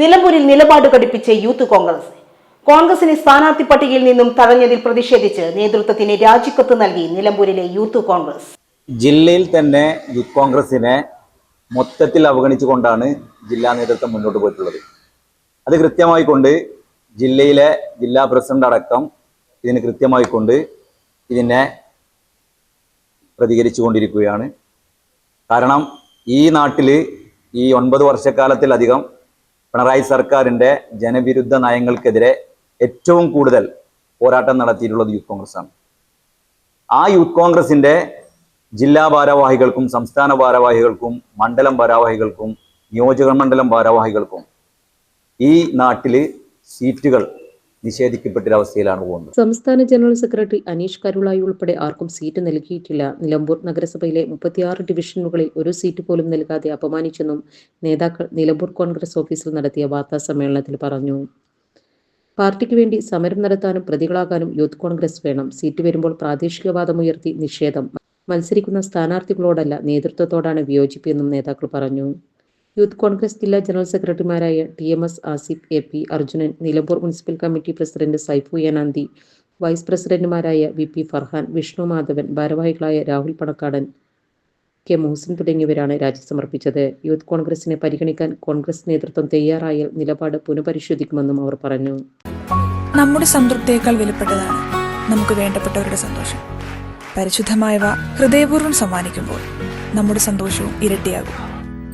നിലമ്പൂരിൽ നിലപാട് ഘടിപ്പിച്ച യൂത്ത് കോൺഗ്രസ്. കോൺഗ്രസിനെ സ്ഥാനാർത്ഥി പട്ടികയിൽ നിന്നും തഴഞ്ഞതിൽ പ്രതിഷേധിച്ച് നേതൃത്വത്തിന് രാജിക്കത്ത് നൽകി നിലമ്പൂരിലെ യൂത്ത് കോൺഗ്രസ്. ജില്ലയിൽ തന്നെ യൂത്ത് കോൺഗ്രസിനെ മൊത്തത്തിൽ അവഗണിച്ചുകൊണ്ടാണ് ജില്ലാ നേതൃത്വം മുന്നോട്ട് പോയിട്ടുള്ളത്. അത് കൃത്യമായി കൊണ്ട് ജില്ലയിലെ ജില്ലാ പ്രസിഡന്റ് അടക്കം ഇതിന് കൃത്യമായി കൊണ്ട് ഇതിനെ പ്രതികരിച്ചു കൊണ്ടിരിക്കുകയാണ് കാരണം ഈ നാട്ടിൽ ഈ ഒൻപത് വർഷക്കാലത്തിലധികം പിണറായി സർക്കാരിന്റെ ജനവിരുദ്ധ നയങ്ങൾക്കെതിരെ ഏറ്റവും കൂടുതൽ പോരാട്ടം നടത്തിയിട്ടുള്ളത് യൂത്ത് കോൺഗ്രസ് ആണ് ആ യൂത്ത് കോൺഗ്രസിന്റെ ജില്ലാ ഭാരവാഹികൾക്കും സംസ്ഥാന ഭാരവാഹികൾക്കും മണ്ഡലം ഭാരവാഹികൾക്കും നിയോജക മണ്ഡലം ഭാരവാഹികൾക്കും ഈ നാട്ടിൽ സീറ്റുകൾ നിഷേധിക്കപ്പെട്ട അവസ്ഥയിലാണ് പോകുന്നത്. സംസ്ഥാന ജനറൽ സെക്രട്ടറി അനീഷ് കരുളായി ഉൾപ്പെടെ ആർക്കും സീറ്റ് നൽകിയിട്ടില്ല. നിലമ്പൂർ നഗരസഭയിലെ മുപ്പത്തിയാറ് ഡിവിഷനുകളിൽ ഒരു സീറ്റ് പോലും നൽകാതെ അപമാനിച്ചെന്നും നേതാക്കൾ നിലമ്പൂർ കോൺഗ്രസ് ഓഫീസിൽ നടത്തിയ വാർത്താ സമ്മേളനത്തിൽ പറഞ്ഞു. പാർട്ടിക്ക് വേണ്ടി സമരം നടത്താനും പ്രതികളാകാനും യൂത്ത് കോൺഗ്രസ് വേണം. സീറ്റ് വരുമ്പോൾ പ്രാദേശികവാദമുയർത്തി നിഷേധം. മത്സരിക്കുന്ന സ്ഥാനാർത്ഥികളോടല്ല നേതൃത്വത്തോടാണ് വിയോജിപ്പ് എന്നും നേതാക്കൾ പറഞ്ഞു. യൂത്ത് കോൺഗ്രസ് ജില്ലാ ജനറൽ സെക്രട്ടറിമാരായ T M S Asif A P Arjunan Nilambur municipal committee president Saifu യനാന്തി vice പ്രസിഡന്റുമാരായ വി പി ഫർഹാൻ വിഷ്ണു മാധവൻ ഭാരവാഹികളായ രാഹുൽ പണക്കാടൻ കെ മുഹസിൻ തുടങ്ങിയവരാണ് രാജി സമർപ്പിച്ചത്. യൂത്ത് കോൺഗ്രസിനെ പരിഗണിക്കാൻ കോൺഗ്രസ് നേതൃത്വം തയ്യാറായാൽ നിലപാട് പുനഃപരിശോധിക്കുമെന്നും അവർ പറഞ്ഞു. നമ്മുടെ സംതൃപ്തിയേക്കാൾ വിലപ്പെട്ടതാണ് നമുക്ക് വേണ്ടപ്പെട്ടവരുടെ സന്തോഷം. പരിശുദ്ധമായവ ഹൃദയപൂർവം സമ്മാനിക്കുമ്പോൾ നമ്മുടെ സന്തോഷവും ഇരട്ടിയാകും.